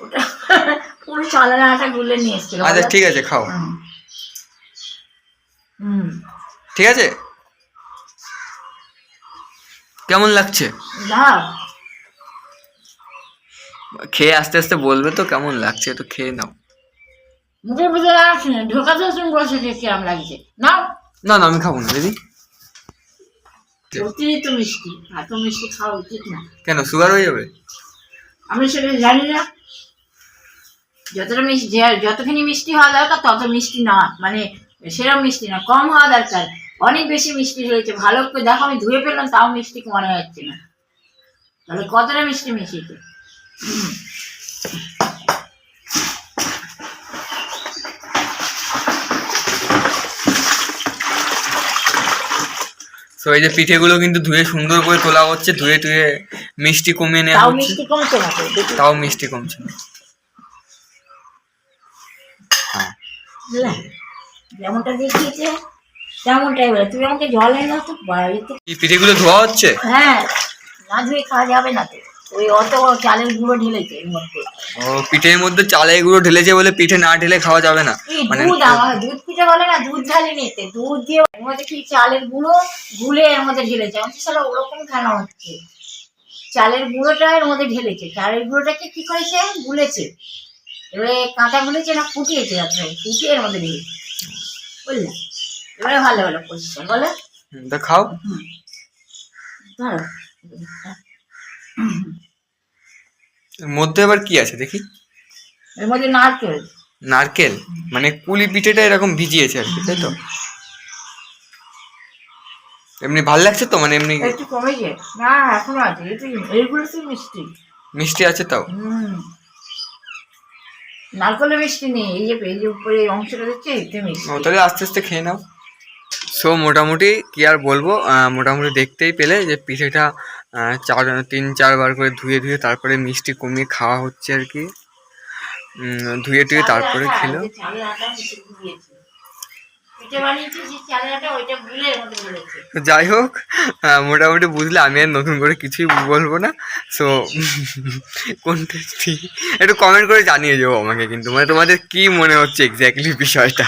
পুরো চালের আটা গুলে নিয়ে এসেছিল। আচ্ছা ঠিক আছে খাও। হুম। ঠিক আছে? কেমন লাগছে? খেয়ে আস্তে আস্তে বলবে তো কেমন লাগছে তো খেয়ে নাও। মুখের ভিতরে আসছে না ঢোকাতে তুমি বসে কিরম লাগছে নাও। না না আমি খাব না দিদি। অতিরিক্ত মিষ্টি এত মিষ্টি খাওয়া উচিত না। কেন সুগার হয়ে যাবে? আমি সেটা জানি না। যতটা মিষ্টি যতখানি মিষ্টি হওয়া দরকার তত মিষ্টি না। মানে সেরকম মিষ্টি না কম হওয়া দরকার। অনেক বেশি মিষ্টি হয়েছে ভালো করে দেখো আমি ধুয়ে ফেললাম তাও মিষ্টি মনে যাচ্ছে না। তাহলে কতটা মিষ্টি মিশিয়েছে? তো এই যে পিঠেগুলো কিন্তু ধুয়ে সুন্দর করে তোলা হচ্ছে ধুয়ে টুয়ে মিষ্টি কমিয়ে নেওয়া হচ্ছে। তাও মিষ্টি কমছে না। বুঝলে? যেমনটা দেখিয়েছে তেমনটাই বলে। তুমি আমাকে জল এনে তো বা- এতে পিঠেগুলো ধোয়া হচ্ছে? হ্যাঁ না ধুয়ে খাওয়া যাবে না তো। ওই অত চালের গুঁড়ো ঢেলেছে এর মধ্যে। ও পিঠের মধ্যে চালের গুঁড়ো ঢেলেছে বলে পিঠে না ঢেলে খাওয়া যাবে না? মানে দুধ আমার দুধ পিঠে বলে না দুধ ঢালি নিতে। দুধ দিয়ে এর মধ্যে কি চালের গুঁড়ো গুলে এর মধ্যে ঢেলেছে? আমি সালা ওরকম হচ্ছে? চালের গুঁড়োটা এর মধ্যে ঢেলেছে। চালের গুঁড়োটাকে কি করেছে? গুলেছে। এবারে কাঁচা গুলেছে না ফুটিয়েছে আপনার ফুটিয়ে এর মধ্যে ঢেলেছে বুঝলে? এবারে ভালো ভালো পরিষ্কার বলে? হুম, তা খাও। হুম। ধরো এর মধ্যে আবার কি আছে দেখি? এর মধ্যে নারকেল। নারকেল? মানে কুলি পিঠেটা এরকম ভিজিয়েছে আর কি তাই তো? এমনি ভালো লাগছে তো? মানে এমনি একটু কমেছে না এখনও আছে। এইগুলো তো মিষ্টি। মিষ্টি আছে তাও হুম। নারকলের মিষ্টি নেই এই যে এই যে উপরে অংশটা দেখছে এতে মিষ্টি। ও তাহলে আস্তে আস্তে খেয়ে নাও। সো মোটামুটি কি আর বলব মোটামুটি দেখতেই পেলে যে পিঠেটা চার তিন চারবার করে ধুয়ে ধুয়ে তারপরে মিষ্টি কমিয়ে খাওয়া হচ্ছে আর কি। ধুয়ে টুয়ে তারপরে খেলো। যাই হোক মোটামুটি বুঝলে আমি আর নতুন করে কিছুই বলব না। সো কোনটা একটু কমেন্ট করে জানিয়ে যাব আমাকে কিন্তু। মানে তোমাদের কি মনে হচ্ছে এক্স্যাক্টলি বিষয়টা?